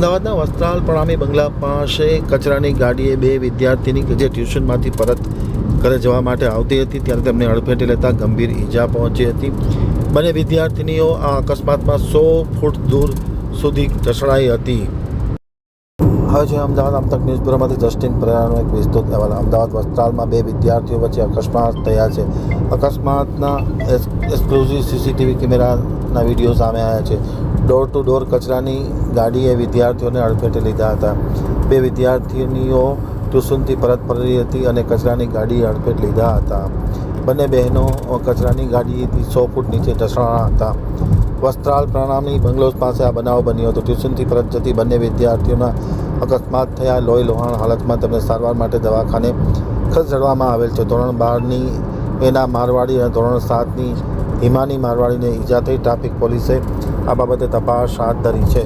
અમદાવાદના વસ્ત્રાલ પ્રણામી બંગલા પાસે કચરાની ગાડીએ બે વિદ્યાર્થીની જે ટ્યુશનમાંથી પરત ઘરે જવા માટે આવતી હતી, ત્યારે તેમને અડફેટે લેતા ગંભીર ઈજા પહોંચી હતી. બંને વિદ્યાર્થીનીઓ આ અકસ્માતમાં સો ફૂટ દૂર સુધી ઢસડાઈ હતી. હવે છે અમદાવાદ આમતક ન્યૂઝ બ્યુરોમાંથી જસ્ટિન પરેરાનો એક વિસ્તૃત અહેવાલ. અમદાવાદ વસ્ત્રાલમાં બે વિદ્યાર્થીઓ વચ્ચે અકસ્માત થયા છે. અકસ્માતના એક્સક્લુઝિવ સીસીટીવી કેમેરાના વીડિયો સામે આવ્યા છે. ડોર ટુ ડોર કચરાની ગાડીએ વિદ્યાર્થીઓને અડફેટે લીધા હતા. બે વિદ્યાર્થીનીઓ ટ્યુશનથી પરત ફરી હતી અને કચરાની ગાડીએ અડફેટ લીધા હતા. બંને બહેનો કચરાની ગાડીથી સો ફૂટ નીચે ઢસણા હતા. વસ્ત્રાલ પ્રણામી બંગલોઝ પાસે આ બનાવ બન્યો હતો. ટ્યુશનથી પરત જતી બંને વિદ્યાર્થીઓના અકસ્માત થયા, લોહી લોહાણ હાલતમાં તેમને સારવાર માટે દવાખાને ખસેડવામાં આવેલ છે. ધોરણ બારની એના મારવાડી અને ધોરણ સાતની હિમાની મારવાડીને ઈજા થઈ. ટ્રાફિક પોલીસે આ બાબતે તપાસ હાથ ધરી છે.